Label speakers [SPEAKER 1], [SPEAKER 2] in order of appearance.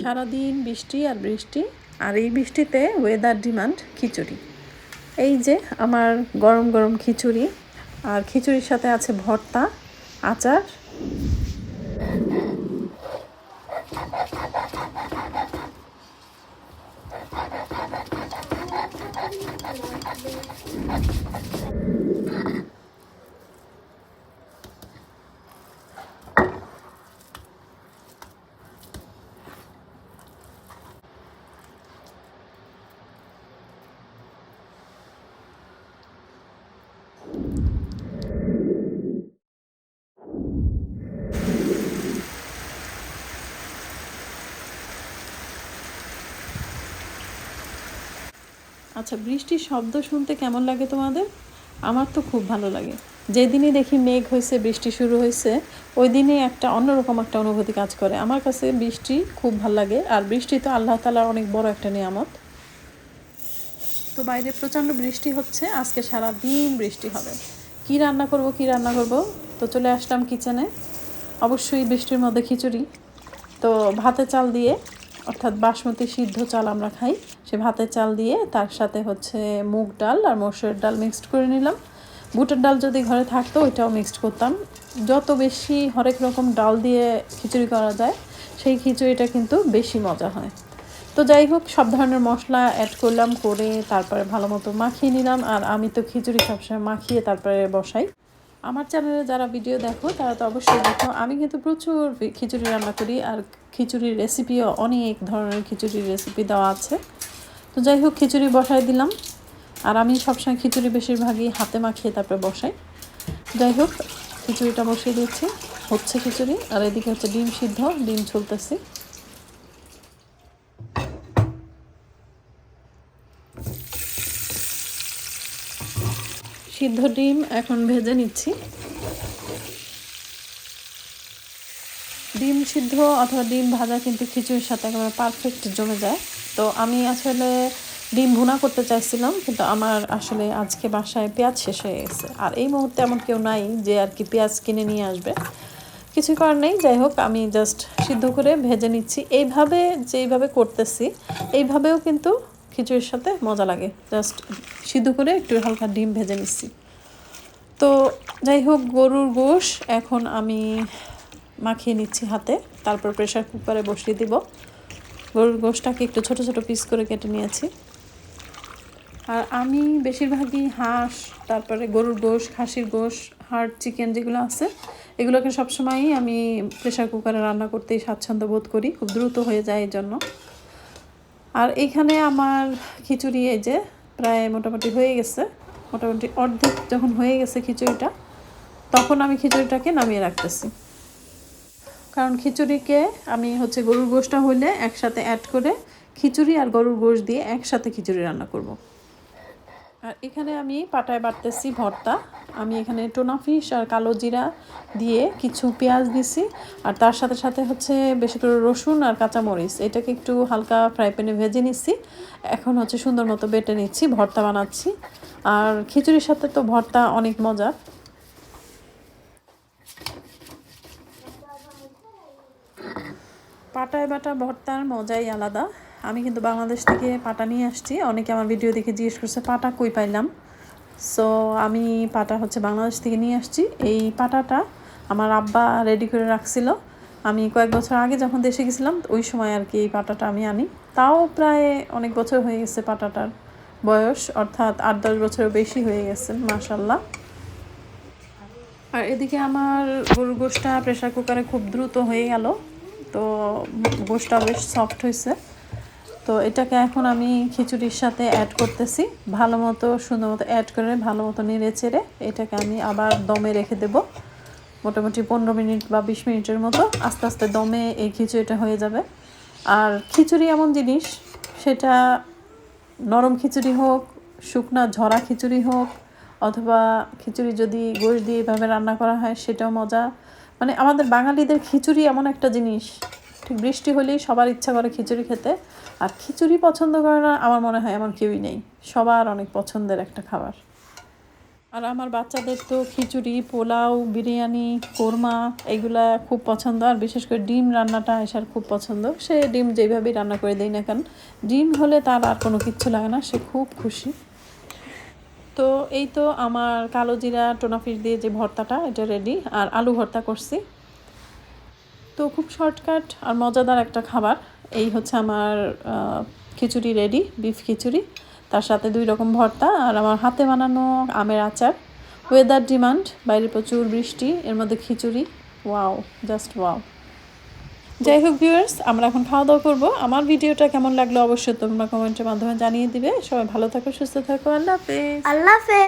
[SPEAKER 1] সারাদিন বৃষ্টি আর বৃষ্টি, আর এই বৃষ্টিতে ওয়েদার ডিমান্ড খিচুড়ি। এই যে আমার গরম গরম খিচুড়ি, আর খিচুড়ির সাথে আছে ভর্তা, আচার। আচ্ছা বৃষ্টির শব্দ শুনতে কেমন লাগে তোমাদের? আমার তো খুব ভালো লাগে। যেদিনই দেখি মেঘ হয়েছে বৃষ্টি শুরু হয়েছে ওই দিনই একটা অন্যরকম একটা অনুভূতি কাজ করে। আমার কাছে বৃষ্টি খুব ভালো লাগে, আর বৃষ্টি তো আল্লাহ তালার অনেক বড় একটা নিয়ামত। তো বাইরে প্রচণ্ড বৃষ্টি হচ্ছে, আজকে সারা দিন বৃষ্টি হবে। কি রান্না করব, কি রান্না করব? তো চলে আসলাম কিচেনে অবশ্যই বৃষ্টির মধ্যে খিচুড়ি। তো ভাতে চাল দিয়ে অর্থাৎ বাসমতি সিদ্ধ চাল আমরা খাই। সে ভাতের চাল দিয়ে তার সাথে হচ্ছে মুগ ডাল আর মসুরের ডাল মিক্সড করে নিলাম। বুটের ডাল যদি ঘরে থাকতো ওইটাও মিক্সড করতাম। যত বেশি হরেক রকম ডাল দিয়ে খিচুড়ি করা যায়, সেই খিচুড়িটা কিন্তু বেশি মজা হয়। তো যাই হোক, সব ধরনের মশলা অ্যাড করলাম, করে তারপরে ভালো মতো মাখিয়ে নিলাম। আর আমি তো খিচুড়ি সবসময় মাখিয়ে তারপরে বসাই। আমার চ্যানেলে যারা ভিডিও দেখো, তারা তো অবশ্যই দেখো। আমি কিন্তু প্রচুর খিচুড়ি রান্না করি, আর খিচুড়ির রেসিপিও অনেক ধরনের খিচুড়ির রেসিপি দেওয়া আছে। তো যাই হোক, খিচুড়ি বসাই দিলাম। আর আমি সবসময় খিচুড়ি বেশিরভাগই হাতে মাখিয়ে তারপরে বসাই। যাই হোক, খিচুড়িটা বসিয়ে দিচ্ছি হচ্ছে খিচুড়ি, আর এদিকে হচ্ছে ডিম সিদ্ধ, ডিম ছুলতেছি সিদ্ধ ডিম এখন ভেজে নিচ্ছি। ডিম সিদ্ধ অথবা ডিম ভাজা কিন্তু খিচুড়ির সাথে একেবারে পারফেক্ট জমে যায়। তো আমি আসলে ডিম ভুনা করতে চাইছিলাম, কিন্তু আমার আসলে আজকে বাসায় পেঁয়াজ শেষ হয়ে গেছে। আর এই মুহূর্তে এমন কেউ নাই যে আর কি পেঁয়াজ কিনে নিয়ে আসবে। কিছু করার নেই, যাই হোক, আমি জাস্ট সিদ্ধ করে ভেজে নিচ্ছি। এইভাবে, যেইভাবে করতেছি, এইভাবেও কিন্তু খিচুড়ির সাথে মজা লাগে। জাস্ট সিদ্ধ করে একটু হালকা ডিম ভেজে নিচ্ছি। তো যাই হোক, গরুর গোশ এখন আমি মাখিয়ে নিচ্ছি হাতে। তারপর প্রেশার কুকারে বসিয়ে দিব। গরুর গোশটাকে একটু ছোট ছোট পিস করে কেটে নিয়েছি। আর আমি বেশিরভাগই হাঁস, তারপরে গরুর গোশ, খাসির গোশ হার্ট চিকেন যেগুলো আছে, এগুলোকে সবসময়ই আমি প্রেশার কুকারে রান্না করতেই স্বাচ্ছন্দ্য বোধ করি। খুব দ্রুত হয়ে যায় এই জন্য। আর এখানে আমার খিচুড়ি এই যে প্রায় মোটামুটি হয়ে গেছে মোটামুটি অর্ধেক যখন হয়ে গেছে খিচুড়িটা, তখন আমি খিচুড়িটাকে নামিয়ে রাখতেছি কারণ খিচুড়িকে আমি হচ্ছে গরুর গোশটা হলে একসাথে অ্যাড করে খিচুড়ি আর গরুর গোশ দিয়ে একসাথে খিচুড়ি রান্না করব। আর এখানে আমি পাটায় বাটতেছি ভর্তা। আমি এখানে টোনা ফিশ আর কালো জিরা দিয়ে কিছু পেঁয়াজ দিছি। আর তার সাথে সাথে হচ্ছে বেশি করে রসুন আর কাঁচামরিচ। এটাকে একটু হালকা ফ্রাই প্যানে ভেজে নিচ্ছি এখন হচ্ছে সুন্দর মতো বেটে নিচ্ছি, ভর্তা বানাচ্ছি। আর খিচুড়ির সাথে তো ভর্তা অনেক মজা পাটায় বাটা ভর্তার মজাই আলাদা। আমি কিন্তু বাংলাদেশ থেকে পাটা নিয়ে আসছি। অনেকে আমার ভিডিও দেখে জিজ্ঞেস করছে, পাটা কই পাইলাম? সো আমি পাটা হচ্ছে বাংলাদেশ থেকে নিয়ে আসছি। এই পাটাটা আমার আব্বা রেডি করে রাখছিল। আমি কয়েক বছর আগে যখন দেশে গেছিলাম, ওই সময় আর কি এই পাটাটা আমি আনি। তাও প্রায় অনেক বছর হয়ে গেছে পাটাটার বয়স, অর্থাৎ আট, দশ বছরের বেশি হয়ে গেছে মাশাল্লাহ আর এদিকে আমার গরুর গোষ্ঠটা প্রেশার কুকারে খুব দ্রুত হয়ে গেল। তো গোষ্ঠটা বেশ সফট হয়েছে। তো এটাকে এখন আমি খিচুড়ির সাথে অ্যাড করতেছি। ভালো মতো, সুন্দর মতো অ্যাড করে, ভালো মতো নেড়ে চেড়ে এটাকে আমি আবার দমে রেখে দেব। মোটামুটি পনেরো মিনিট বা বিশ মিনিটের মতো আস্তে আস্তে দমে এই খিচুড়িটা হয়ে যাবে। আর খিচুড়ি এমন জিনিস, সেটা নরম খিচুড়ি হোক, শুকনা ঝরা খিচুড়ি হোক, অথবা খিচুড়ি যদি গোশ দিয়ে এভাবে রান্না করা হয়, সেটাও মজা। মানে আমাদের বাঙালিদের খিচুড়ি এমন একটা জিনিস ঠিক বৃষ্টি হলেই সবার ইচ্ছা করে খিচুড়ি খেতে। আর খিচুড়ি পছন্দ করে না, আমার মনে হয় এমন কেউই নেই। সবার অনেক পছন্দের একটা খাবার। আর আমার বাচ্চাদের তো খিচুড়ি, পোলাও, বিরিয়ানি, কোরমা, এগুলা খুব পছন্দ। আর বিশেষ করে ডিম রান্নাটা এসার খুব পছন্দ। সে ডিম যেভাবেই রান্না করে দেয় না কেন, ডিম হলে তার আর কোনো কিচ্ছু লাগে না, সে খুব খুশি। তো এই তো আমার কালো জিরা টোনা ফিশ দিয়ে যে ভর্তাটা, এটা রেডি আর আলু ভর্তা করছি। তো খুব শর্টকাট আর মজাদার একটা খাবার। এই হচ্ছে আমার খিচুড়ি রেডি বিফ খিচুড়ি। তার সাথে দুই রকম ভর্তা আর আমার হাতে বানানো আমের আচার। ওয়েদার ডিমান্ড বাইরে প্রচুর বৃষ্টি, এর মধ্যে খিচুড়ি। ওয়াও জাস্ট ওয়াও যাই হোক ভিউয়ার্স আমরা এখন খাওয়া দাওয়া করব। আমার ভিডিওটা কেমন লাগল অবশ্যই তোমরা কমেন্টের মাধ্যমে জানিয়ে দিবে। সবাই ভালো থাকো, সুস্থ থাকো, আল্লাহ হাফেজ।
[SPEAKER 2] আল্লাহ হাফেজ।